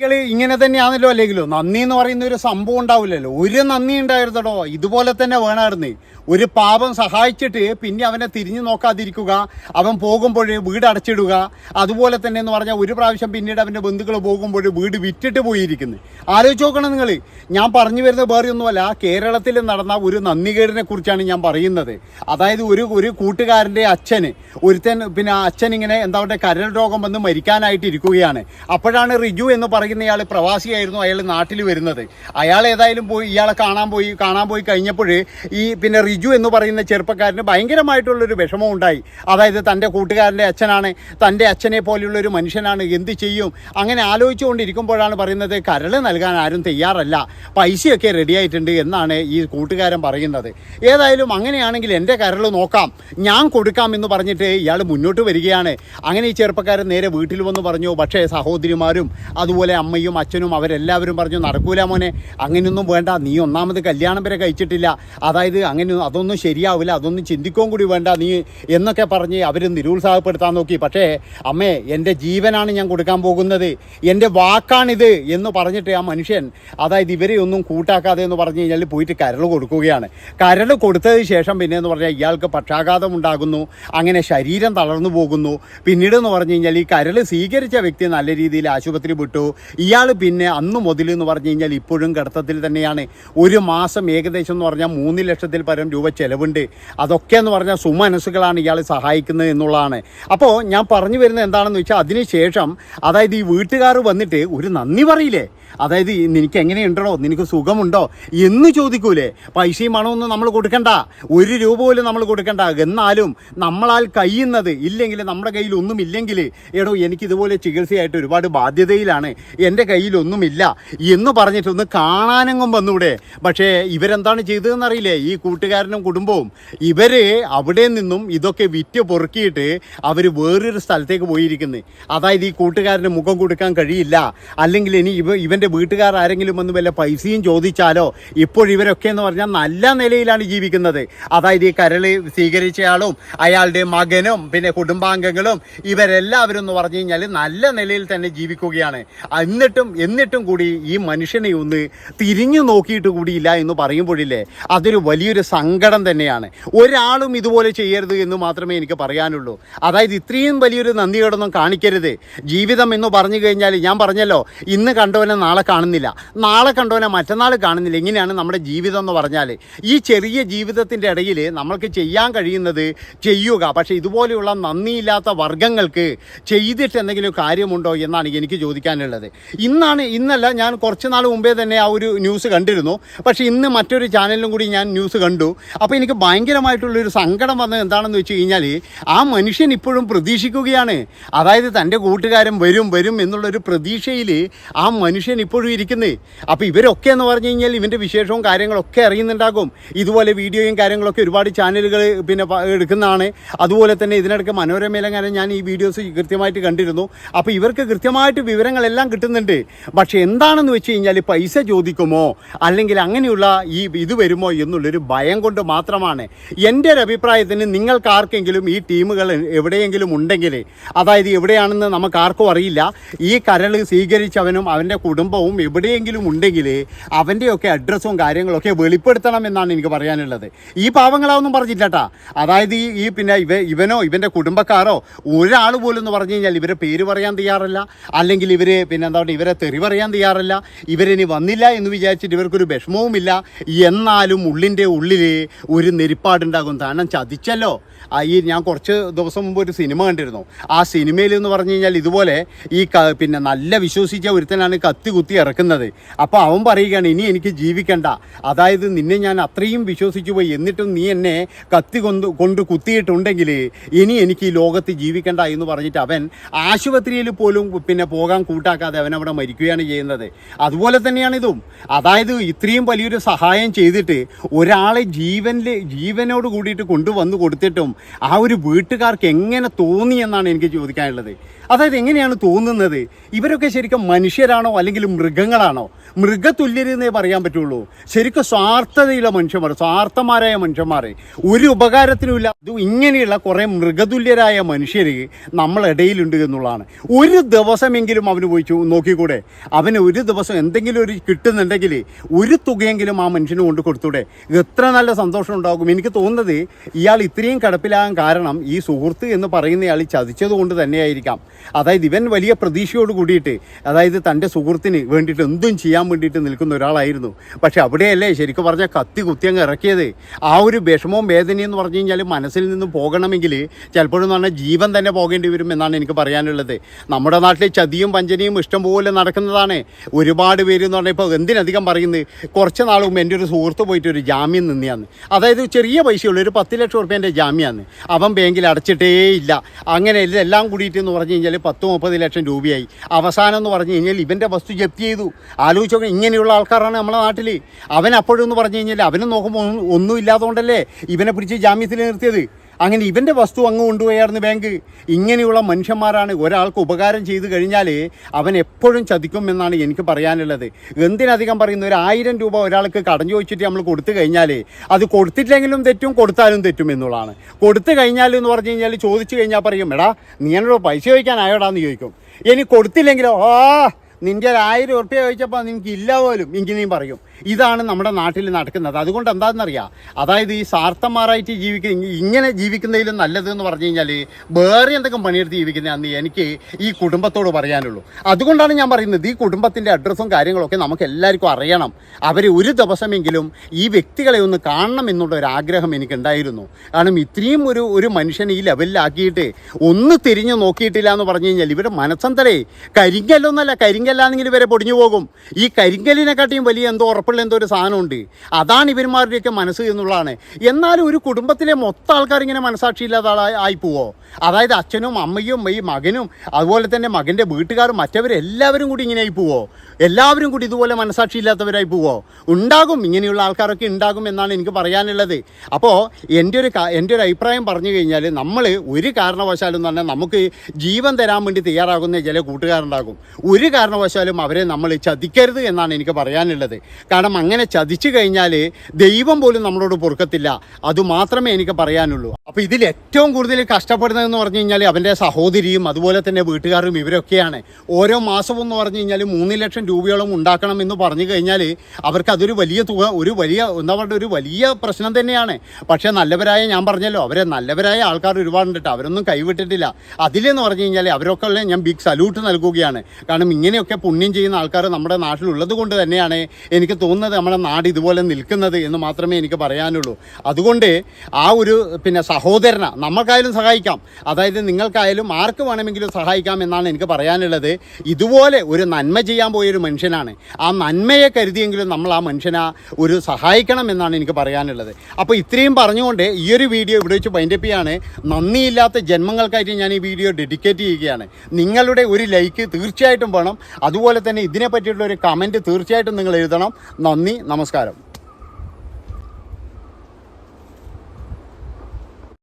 ഇങ്ങനെ തന്നെയാണല്ലോ അല്ലെങ്കിലോ? നന്ദി എന്ന് പറയുന്ന ഒരു സംഭവം ഉണ്ടാവില്ലല്ലോ. ഒരു നന്ദി ഉണ്ടായിരുന്നടോ? ഇതുപോലെ തന്നെ വേണമായിരുന്നു ഒരു പാപം സഹായിച്ചിട്ട് പിന്നെ അവനെ തിരിഞ്ഞു നോക്കാതിരിക്കുക അവൻ പോകുമ്പോൾ വീട് അടച്ചിടുക അതുപോലെ തന്നെ എന്ന് പറഞ്ഞാൽ ഒരു പ്രാവശ്യം പിന്നീട് അവന്റെ ബന്ധുക്കൾ പോകുമ്പോൾ വീട് വിറ്റിട്ട് പോയിരിക്കുന്നു. ആലോചിച്ച് നോക്കണം നിങ്ങൾ. ഞാൻ പറഞ്ഞു വരുന്നത് വേറെ ഒന്നുമല്ല. കേരളത്തിൽ നടന്ന ഒരു നന്ദികേടിനെ കുറിച്ചാണ് ഞാൻ പറയുന്നത്. അതായത് ഒരു ഒരു കൂട്ടുകാരന്റെ അച്ഛന് ഒരുത്തൻ പിന്നെ അച്ഛൻ ഇങ്ങനെ എന്താ പറയുക കരൾ രോഗം വന്ന് മരിക്കാനായിട്ടിരിക്കുകയാണ് അപ്പോഴാണ് റിജു എന്ന് പറയുന്നയാൾ പ്രവാസിയായിരുന്നു അയാൾ നാട്ടിൽ വരുന്നത്. അയാൾ ഏതായാലും പോയി ഇയാളെ കാണാൻ പോയി കാണാൻ പോയി കഴിഞ്ഞപ്പോൾ ഈ പിന്നെ റിജു എന്ന് പറയുന്ന ചെറുപ്പക്കാരന് ഭയങ്കരമായിട്ടുള്ളൊരു വിഷമം ഉണ്ടായി. അതായത് തന്റെ കൂട്ടുകാരന്റെ അച്ഛനാണ് തന്റെ അച്ഛനെ പോലെയുള്ള ഒരു മനുഷ്യനാണ് എന്ത് ചെയ്യും? അങ്ങനെ ആലോചിച്ചുകൊണ്ടിരിക്കുമ്പോഴാണ് പറയുന്നത് കരൾ നൽകാൻ ആരും തയ്യാറല്ല പൈസയൊക്കെ റെഡിയായിട്ടുണ്ട് എന്നാണ് ഈ കൂട്ടുകാരൻ പറയുന്നത്. ഏതായാലും അങ്ങനെയാണെങ്കിൽ എന്റെ കരൾ നോക്കാം ഞാൻ കൊടുക്കാം എന്ന് പറഞ്ഞിട്ട് ഇയാൾ മുന്നോട്ട് വരികയാണ്. അങ്ങനെ ഈ ചെറുപ്പക്കാരൻ നേരെ വീട്ടിൽ വന്ന് പറഞ്ഞു പക്ഷേ സഹോദരിമാരും അതുപോലെ അമ്മയും അച്ഛനും അവരെല്ലാവരും പറഞ്ഞു നടക്കൂല മോനെ അങ്ങനെയൊന്നും വേണ്ട. നീ ഒന്നാമത് കല്യാണം വരെ കഴിച്ചിട്ടില്ല. അതായത് അങ്ങനെ അതൊന്നും ശരിയാവില്ല. അതൊന്നും ചിന്തിക്കുകയും കൂടി വേണ്ട നീ എന്നൊക്കെ പറഞ്ഞ് അവർ നിരുത്സാഹപ്പെടുത്താൻ നോക്കി. പക്ഷേ അമ്മേ എന്റെ ജീവനാണ് ഞാൻ കൊടുക്കാൻ പോകുന്നത്. എന്റെ വാക്കാണിത് എന്ന് പറഞ്ഞിട്ട് ആ മനുഷ്യൻ അതായത് ഇവരെ ഒന്നും കൂട്ടാക്കാതെ എന്ന് പറഞ്ഞു കഴിഞ്ഞാൽ പോയിട്ട് കരൾ കൊടുക്കുകയാണ്. കരൾ കൊടുത്തതിന് ശേഷം പിന്നെ എന്ന് പറഞ്ഞാൽ ഇയാൾക്ക് പക്ഷാഘാതം ഉണ്ടാകുന്നു. അങ്ങനെ ശരീരം തളർന്നു പോകുന്നു. പിന്നീട് എന്ന് പറഞ്ഞു കഴിഞ്ഞാൽ ഈ കരൾ സ്വീകരിച്ച വ്യക്തി നല്ല രീതിയിൽ ആശുപത്രി വിട്ടു. ഇയാൾ പിന്നെ അന്ന് മുതൽ എന്ന് പറഞ്ഞു കഴിഞ്ഞാൽ ഇപ്പോഴും കിടത്തത്തിൽ തന്നെയാണ്. ഒരു മാസം ഏകദേശം എന്ന് പറഞ്ഞാൽ മൂന്ന് ലക്ഷത്തിൽ പരം രൂപ ചിലവുണ്ട്. അതൊക്കെ എന്ന് പറഞ്ഞാൽ സുമനസ്സുകളാണ് ഇയാൾ സഹായിക്കുന്നത് എന്നുള്ളതാണ്. അപ്പോൾ ഞാൻ പറഞ്ഞു വരുന്നത് എന്താണെന്ന് വെച്ചാൽ അതിനുശേഷം അതായത് ഈ വീട്ടുകാർ വന്നിട്ട് ഒരു നന്ദി പറയില്ലേ? അതായത് നിനക്ക് എങ്ങനെയുണ്ടോ നിനക്ക് സുഖമുണ്ടോ? എന്ന് ചോദിക്കൂലേ? പൈസയും പണമൊന്നും നമ്മൾ കൊടുക്കണ്ട. ഒരു രൂപ പോലും നമ്മൾ കൊടുക്കണ്ട. എന്നാലും നമ്മളാൽ കഴിയുന്നത് ഇല്ലെങ്കിൽ നമ്മുടെ കയ്യിൽ ഒന്നും ഇല്ലെങ്കിൽ എടോ എനിക്ക് ഇതുപോലെ ചികിത്സയായിട്ട് ഒരുപാട് ബാധ്യതയിലാണ്. എന്റെ കയ്യിലൊന്നുമില്ല എന്ന് പറഞ്ഞിട്ടൊന്ന് കാണാനെങ്ങും വന്നൂടെ. പക്ഷേ ഇവരെന്താണ് ചെയ്തതെന്നറിയില്ലേ? ഈ കൂട്ടുകാരനും കുടുംബവും. ഇവർ അവിടെ നിന്നും ഇതൊക്കെ വിറ്റ് പൊറുക്കിയിട്ട് അവർ വേറൊരു സ്ഥലത്തേക്ക് പോയിരിക്കുന്നത് അതായത് ഈ കൂട്ടുകാരന് മുഖം കൊടുക്കാൻ കഴിയില്ല. അല്ലെങ്കിൽ ഇനി ഇവ ഇവന്റെ വീട്ടുകാർ ആരെങ്കിലും വന്ന് വല്ല പൈസയും ചോദിച്ചാലോ ഇപ്പോൾ ഇവരൊക്കെ എന്ന് പറഞ്ഞാൽ നല്ല നിലയിലാണ് ജീവിക്കുന്നത്. അതായത് ഈ കരൾ സ്വീകരിച്ചയാളും അയാളുടെ മകനും പിന്നെ കുടുംബാംഗങ്ങളും ഇവരെല്ലാവരും എന്ന് പറഞ്ഞു കഴിഞ്ഞാൽ നല്ല നിലയിൽ തന്നെ ജീവിക്കുകയാണ്. എന്നിട്ടും എന്നിട്ടും കൂടി ഈ മനുഷ്യനെ ഒന്ന് തിരിഞ്ഞു നോക്കിയിട്ട് കൂടിയില്ല എന്ന് പറയുമ്പോഴില്ലേ അതൊരു വലിയൊരു സങ്കടം തന്നെയാണ്. ഒരാളും ഇതുപോലെ ചെയ്യരുത് എന്ന് മാത്രമേ എനിക്ക് പറയാനുള്ളൂ. അതായത് ഇത്രയും വലിയൊരു നന്ദികേടൊന്നും കാണിക്കരുത്. ജീവിതം എന്ന് പറഞ്ഞു കഴിഞ്ഞാൽ ഞാൻ പറഞ്ഞല്ലോ ഇന്ന് കണ്ടവനെ നാളെ കാണുന്നില്ല. നാളെ കണ്ടവനെ മറ്റന്നാൾ കാണുന്നില്ല. എങ്ങനെയാണ് നമ്മുടെ ജീവിതം എന്ന് പറഞ്ഞാൽ ഈ ചെറിയ ജീവിതത്തിന്റെ ഇടയിൽ നമ്മൾക്ക് ചെയ്യാൻ കഴിയുന്നത് ചെയ്യുക. പക്ഷേ ഇതുപോലെയുള്ള നന്ദിയില്ലാത്ത വർഗങ്ങൾക്ക് ചെയ്തിട്ട് എന്തെങ്കിലും കാര്യമുണ്ടോ എന്നാണ് എനിക്ക് ചോദിക്കാനുള്ളത്. ഇന്നാണ് ഇന്നല്ല ഞാൻ കുറച്ച് നാൾ മുമ്പേ തന്നെ ആ ഒരു ന്യൂസ് കണ്ടിരുന്നു. പക്ഷേ ഇന്ന് മറ്റൊരു ചാനലിലും കൂടി ഞാൻ ന്യൂസ് കണ്ടു. അപ്പോൾ എനിക്ക് ഭയങ്കരമായിട്ടുള്ളൊരു സങ്കടം വന്നത് എന്താണെന്ന് വെച്ച് കഴിഞ്ഞാൽ ആ മനുഷ്യൻ ഇപ്പോഴും പ്രതീക്ഷിക്കുകയാണ്. അതായത് തന്റെ കൂട്ടുകാരൻ വരും വരും എന്നുള്ളൊരു പ്രതീക്ഷയിൽ ആ മനുഷ്യൻ ഇപ്പോഴും ഇരിക്കുന്നത് അപ്പോൾ ഇവരൊക്കെ എന്ന് പറഞ്ഞു കഴിഞ്ഞാൽ ഇവന്റെ വിശേഷവും കാര്യങ്ങളൊക്കെ അറിയുന്നുണ്ടാകും. ഇതുപോലെ വീഡിയോയും കാര്യങ്ങളൊക്കെ ഒരുപാട് ചാനലുകൾ പിന്നെ എടുക്കുന്നതാണ്. അതുപോലെ തന്നെ ഇതിനിടയ്ക്ക് മനോരമയിലെങ്ങനെ ഞാൻ ഈ വീഡിയോസ് കൃത്യമായിട്ട് കണ്ടിരുന്നു. അപ്പോൾ ഇവർക്ക് കൃത്യമായിട്ട് വിവരങ്ങളെല്ലാം കിട്ടുന്നുണ്ട്. പക്ഷേ എന്താണെന്ന് വെച്ച് കഴിഞ്ഞാൽ പൈസ ചോദിക്കുമോ? അല്ലെങ്കിൽ അങ്ങനെയുള്ള ഈ ഇത് വരുമോ എന്നുള്ളൊരു ഭയം കൊണ്ട് മാത്രമാണ്. എന്റെ ഒരു അഭിപ്രായത്തിന് നിങ്ങൾക്ക് ആർക്കെങ്കിലും ഈ ടീമുകൾ എവിടെയെങ്കിലും ഉണ്ടെങ്കിൽ അതായത് എവിടെയാണെന്ന് നമുക്ക് ആർക്കും അറിയില്ല ഈ കരൾ സ്വീകരിച്ചവനും അവന്റെ കുടുംബവും എവിടെയെങ്കിലും ഉണ്ടെങ്കിൽ അവന്റെയൊക്കെ അഡ്രസ്സും കാര്യങ്ങളൊക്കെ വെളിപ്പെടുത്തണം എന്നാണ് എനിക്ക് പറയാനുള്ളത്. ഈ പാവങ്ങളാവൊന്നും പറഞ്ഞില്ലട്ടാ. അതായത് ഈ പിന്നെ ഇവ ഇവനോ ഇവന്റെ കുടുംബക്കാരോ ഒരാൾ പോലും എന്ന് പറഞ്ഞു കഴിഞ്ഞാൽ ഇവരെ പേര് പറയാൻ തയ്യാറല്ല. അല്ലെങ്കിൽ ഇവർ പിന്നെ പറയുക ഇവരെ തെറി പറയാൻ തയ്യാറല്ല. ഇവരിനി വന്നില്ല എന്ന് വിചാരിച്ചിട്ട് ഇവർക്കൊരു വിഷമവുമില്ല. എന്നാലും ഉള്ളിന്റെ ഉള്ളിൽ ഒരു നെരിപ്പാടുണ്ടാകും. കാരണം ചതിച്ചല്ലോ. ഈ ഞാൻ കുറച്ച് ദിവസം മുമ്പ് ഒരു സിനിമ കണ്ടിരുന്നു. ആ സിനിമയിൽ എന്ന് പറഞ്ഞു കഴിഞ്ഞാൽ ഇതുപോലെ ഈ പിന്നെ നല്ല വിശ്വസിച്ച ഒരുത്തനാണ് കത്തി കുത്തി ഇറക്കുന്നത്. അപ്പോൾ അവൻ പറയുകയാണ് ഇനി എനിക്ക് ജീവിക്കണ്ട. അതായത് നിന്നെ ഞാൻ അത്രയും വിശ്വസിച്ചു പോയി. എന്നിട്ടും നീ എന്നെ കത്തി കൊണ്ട് കൊണ്ട് കുത്തിയിട്ടുണ്ടെങ്കിൽ ഇനി എനിക്ക് ഈ ലോകത്ത് ജീവിക്കണ്ട എന്ന് പറഞ്ഞിട്ട് അവൻ ആശുപത്രിയിൽ പോലും പിന്നെ പോകാൻ കൂട്ടാക്കാതെ അവൻ അവിടെ മരിക്കുകയാണ് ചെയ്യുന്നത്. അതുപോലെ തന്നെയാണ് ഇതും. അതായത് ഇത്രയും വലിയൊരു സഹായം ചെയ്തിട്ട് ഒരാളെ ജീവനിൽ ജീവനോട് കൂടിയിട്ട് കൊണ്ടുവന്നു കൊടുത്തിട്ടും ആ ഒരു വീട്ടുകാർക്ക് എങ്ങനെ തോന്നി എന്നാണ് എനിക്ക് ചോദിക്കാനുള്ളത്. അതായത് എങ്ങനെയാണ് തോന്നുന്നത്? ഇവരൊക്കെ ശരിക്കും മനുഷ്യരാണോ അല്ലെങ്കിൽ മൃഗങ്ങളാണോ? മൃഗതുല്യരെന്നേ പറയാൻ പറ്റുള്ളൂ. ശരിക്കും സ്വാർത്ഥതയുള്ള മനുഷ്യന്മാർ സ്വാർത്ഥമാരായ മനുഷ്യന്മാർ ഒരു ഉപകാരത്തിനുമില്ല. അതും ഇങ്ങനെയുള്ള കുറേ മൃഗതുല്യരായ മനുഷ്യർ നമ്മളിടയിലുണ്ട് എന്നുള്ളതാണ്. ഒരു ദിവസമെങ്കിലും അവന് പോയി നോക്കിക്കൂടെ? അവന് ഒരു ദിവസം എന്തെങ്കിലും ഒരു കിട്ടുന്നുണ്ടെങ്കിൽ ഒരു തുകയെങ്കിലും ആ മനുഷ്യന് കൊണ്ട് കൊടുത്തൂടെ? എത്ര നല്ല സന്തോഷം ഉണ്ടാകും. എനിക്ക് തോന്നുന്നത് ഇയാൾ ഇത്രയും കിടപ്പിലാകാൻ കാരണം ഈ സുഹൃത്ത് എന്ന് പറയുന്നയാൾ ചതിച്ചത് കൊണ്ട് തന്നെയായിരിക്കാം. അതായത് ഇവൻ വലിയ പ്രതീക്ഷയോട് കൂടിയിട്ട് അതായത് തന്റെ സുഹൃത്തിന് വേണ്ടിയിട്ട് എന്തും ചെയ്യാൻ വേണ്ടിയിട്ട് നിൽക്കുന്ന ഒരാളായിരുന്നു. പക്ഷെ അവിടെയല്ലേ ശരിക്കും പറഞ്ഞാൽ കത്തി കുത്തിയങ്ങ് ഇറക്കിയത്. ആ ഒരു വിഷമവും വേദനയും എന്ന് പറഞ്ഞു കഴിഞ്ഞാൽ മനസ്സിൽ നിന്ന് പോകണമെങ്കിൽ ചിലപ്പോഴെന്ന് പറഞ്ഞാൽ ജീവൻ തന്നെ പോകേണ്ടി വരും എന്നാണ് എനിക്ക് പറയാനുള്ളത്. നമ്മുടെ നാട്ടിൽ ചതിയും വഞ്ചനയും ഇഷ്ടംപോലെ നടക്കുന്നതാണ്. ഒരുപാട് പേര് എന്ന് പറഞ്ഞാൽ ഇപ്പോൾ എന്തിനധികം പറയുന്നത്? കുറച്ച് നാൾ മുമ്പ് എന്റെ ഒരു സുഹൃത്ത് പോയിട്ട് ഒരു ജാമ്യം നിന്നിയാന്ന്. അതായത് ചെറിയ പൈസയുള്ളൂ ഒരു പത്ത് ലക്ഷം റുപ്യേന്റെ ജാമ്യമാണ്. അവൻ ബാങ്കിൽ അടച്ചിട്ടേ ഇല്ല അങ്ങനെ എല്ലാം കൂടിയിട്ട് എന്ന് പറഞ്ഞു കഴിഞ്ഞാൽ പത്ത് മുപ്പത് ലക്ഷം രൂപയായി. അവസാനം എന്ന് പറഞ്ഞു കഴിഞ്ഞാൽ ഇവന്റെ വസ്തു ജപ്തി ചെയ്തു. ആലോചിച്ച് ഇങ്ങനെയുള്ള ആൾക്കാരാണ് നമ്മുടെ നാട്ടിൽ അവൻ അപ്പോഴെന്ന് പറഞ്ഞു കഴിഞ്ഞാൽ അവനെ നോക്കുമ്പോൾ ഒന്നും ഇല്ലാത്തതുകൊണ്ടല്ലേ ഇവനെ പിടിച്ച് ജാമ്യത്തിൽ നിർത്തിയത്? അങ്ങനെ ഇവന്റെ വസ്തു അങ്ങ് കൊണ്ടുപോയായിരുന്നു ബാങ്ക്. ഇങ്ങനെയുള്ള മനുഷ്യന്മാരാണ് ഒരാൾക്ക് ഉപകാരം ചെയ്തു കഴിഞ്ഞാൽ അവൻ എപ്പോഴും ചതിക്കും എന്നാണ് എനിക്ക് പറയാനുള്ളത്. എന്തിനധികം പറയുന്ന ഒരു ആയിരം രൂപ ഒരാൾക്ക് കടഞ്ഞു ചോദിച്ചിട്ട് നമ്മൾ കൊടുത്തു കഴിഞ്ഞാൽ അത് കൊടുത്തിട്ടില്ലെങ്കിലും തെറ്റും കൊടുത്താലും തെറ്റും എന്നുള്ളതാണ്. കൊടുത്തു കഴിഞ്ഞാൽ എന്ന് പറഞ്ഞു കഴിഞ്ഞാൽ ചോദിച്ചു കഴിഞ്ഞാൽ പറയും എടാ നീ എന്നോട് പൈസ ചോദിക്കാനായോടാന്ന് ചോദിക്കും. ഇനി കൊടുത്തില്ലെങ്കിലോ? ആ നിന്റെ ഒരു ആയിരം ഉറുപ്പ്യ ചോദിച്ചപ്പോൾ നിനക്ക് ഇല്ല പോലും. ഇങ്ങനെയും പറയും. ഇതാണ് നമ്മുടെ നാട്ടിൽ നടക്കുന്നത്. അതുകൊണ്ട് എന്താണെന്നറിയാം? അതായത് ഈ സാർത്ഥന്മാരായിട്ട് ജീവിക്കുന്ന ഇങ്ങനെ ജീവിക്കുന്നതിലും നല്ലത് എന്ന് പറഞ്ഞു കഴിഞ്ഞാൽ വേറെ എന്തെങ്കിലും പണിയെടുത്ത് ജീവിക്കുന്നതാണെന്ന് എനിക്ക് ഈ കുടുംബത്തോട് പറയാനുള്ളൂ. അതുകൊണ്ടാണ് ഞാൻ പറയുന്നത് ഈ കുടുംബത്തിന്റെ അഡ്രസ്സും കാര്യങ്ങളൊക്കെ നമുക്ക് എല്ലാവർക്കും അറിയണം. അവർ ഒരു ദിവസമെങ്കിലും ഈ വ്യക്തികളെ ഒന്ന് കാണണം എന്നുള്ള ഒരു ആഗ്രഹം എനിക്കുണ്ടായിരുന്നു. കാരണം ഇത്രയും ഒരു ഒരു മനുഷ്യനെ ഈ ലെവലിലാക്കിയിട്ട് ഒന്ന് തിരിഞ്ഞു നോക്കിയിട്ടില്ല എന്ന് പറഞ്ഞു കഴിഞ്ഞാൽ ഇവരുടെ മനസ്സന്തരേ കരിങ്കല്ലൊന്നല്ല കരിങ്കല്ലാണെങ്കിൽ ഇവരെ പൊടിഞ്ഞു പോകും. ഈ കരിങ്കല്ലിനെക്കാട്ടിയും വലിയ എന്തോ ഉറപ്പുള്ള എന്തോ ഒരു സാധനമുണ്ട്. അതാണ് ഇവന്മാരുടെയൊക്കെ മനസ്സ് എന്നുള്ളതാണ്. എന്നാലും ഒരു കുടുംബത്തിലെ മൊത്തം ആൾക്കാർ ഇങ്ങനെ മനസാക്ഷിയില്ലാത്ത ആളായി ആയി പോവോ? അതായത് അച്ഛനും അമ്മയും ഈ മകനും അതുപോലെ തന്നെ മകന്റെ വീട്ടുകാരും മറ്റവരെല്ലാവരും കൂടി ഇങ്ങനെ ആയി പോവോ? എല്ലാവരും കൂടി ഇതുപോലെ മനസാക്ഷിയില്ലാത്തവരായി പോവോ? ഉണ്ടാകും. ഇങ്ങനെയുള്ള ആൾക്കാരൊക്കെ ഉണ്ടാകും എന്നാണ് എനിക്ക് പറയാനുള്ളത്. അപ്പോൾ എന്റെ ഒരു എന്റെ ഒരു അഭിപ്രായം പറഞ്ഞു കഴിഞ്ഞാൽ നമ്മൾ ഒരു കാരണവശാലും തന്നെ നമുക്ക് ജീവൻ തരാൻ വേണ്ടി തയ്യാറാകുന്ന ചില കൂട്ടുകാരുണ്ടാകും. ഒരു കാരണവശാലും അവരെ നമ്മൾ ചതിക്കരുത് എന്നാണ് എനിക്ക് പറയാനുള്ളത്. കാരണം അങ്ങനെ ചതിച്ചു കഴിഞ്ഞാൽ ദൈവം പോലും നമ്മളോട് പൊറുക്കത്തില്ല. അതുമാത്രമേ എനിക്ക് പറയാനുള്ളൂ. അപ്പോൾ ഇതിൽ ഏറ്റവും കൂടുതൽ കഷ്ടപ്പെടുന്നതെന്ന് പറഞ്ഞു കഴിഞ്ഞാൽ അവന്റെ സഹോദരിയും അതുപോലെ തന്നെ വീട്ടുകാരും ഇവരൊക്കെയാണ്. ഓരോ മാസവും എന്ന് പറഞ്ഞു കഴിഞ്ഞാൽ മൂന്ന് ലക്ഷം രൂപയോളം ഉണ്ടാക്കണം എന്ന് പറഞ്ഞു കഴിഞ്ഞാൽ അവർക്ക് അതൊരു വലിയ തുക ഒരു വലിയ എന്താ പറയുക ഒരു വലിയ പ്രശ്നം തന്നെയാണ്. പക്ഷേ നല്ലവരായ ഞാൻ പറഞ്ഞല്ലോ അവരെ നല്ലവരായ ആൾക്കാർ ഒരുപാടുണ്ട് അവരൊന്നും കൈവിട്ടിട്ടില്ല. അതിലെന്ന് പറഞ്ഞു കഴിഞ്ഞാൽ അവരൊക്കെ ഞാൻ ബിഗ് സല്യൂട്ട് നൽകുകയാണ്. കാരണം ഇങ്ങനെയൊക്കെ പുണ്യം ചെയ്യുന്ന ആൾക്കാർ നമ്മുടെ നാട്ടിലുള്ളത് കൊണ്ട് തന്നെയാണ് എനിക്ക് തോന്നുന്നത് നമ്മുടെ നാട് ഇതുപോലെ നിൽക്കുന്നത് എന്ന് മാത്രമേ എനിക്ക് പറയാനുള്ളൂ. അതുകൊണ്ട് ആ ഒരു പിന്നെ സഹോദരന നമ്മൾക്കായാലും സഹായിക്കാം. അതായത് നിങ്ങൾക്കായാലും ആർക്ക് വേണമെങ്കിലും സഹായിക്കാം എന്നാണ് എനിക്ക് പറയാനുള്ളത്. ഇതുപോലെ ഒരു നന്മ ചെയ്യാൻ പോയൊരു മനുഷ്യനാണ്. ആ നന്മയെ കരുതിയെങ്കിലും നമ്മൾ ആ മനുഷ്യനെ ഒരു സഹായിക്കണം എന്നാണ് എനിക്ക് പറയാനുള്ളത്. അപ്പോൾ ഇത്രയും പറഞ്ഞുകൊണ്ട് ഈ ഒരു വീഡിയോ ഇവിടെ വെച്ച് വൈൻഡപ്പ് ചെയ്യാണ്. നന്ദിയില്ലാത്ത ജന്മങ്ങൾക്കായിട്ട് ഞാൻ ഈ വീഡിയോ ഡെഡിക്കേറ്റ് ചെയ്യുകയാണ്. നിങ്ങളുടെ ഒരു ലൈക്ക് തീർച്ചയായിട്ടും വേണം. അതുപോലെ തന്നെ ഇതിനെ പറ്റിയിട്ടുള്ള ഒരു കമന്റ് തീർച്ചയായിട്ടും നിങ്ങൾ എഴുതണം. നന്ദി നമസ്കാരം.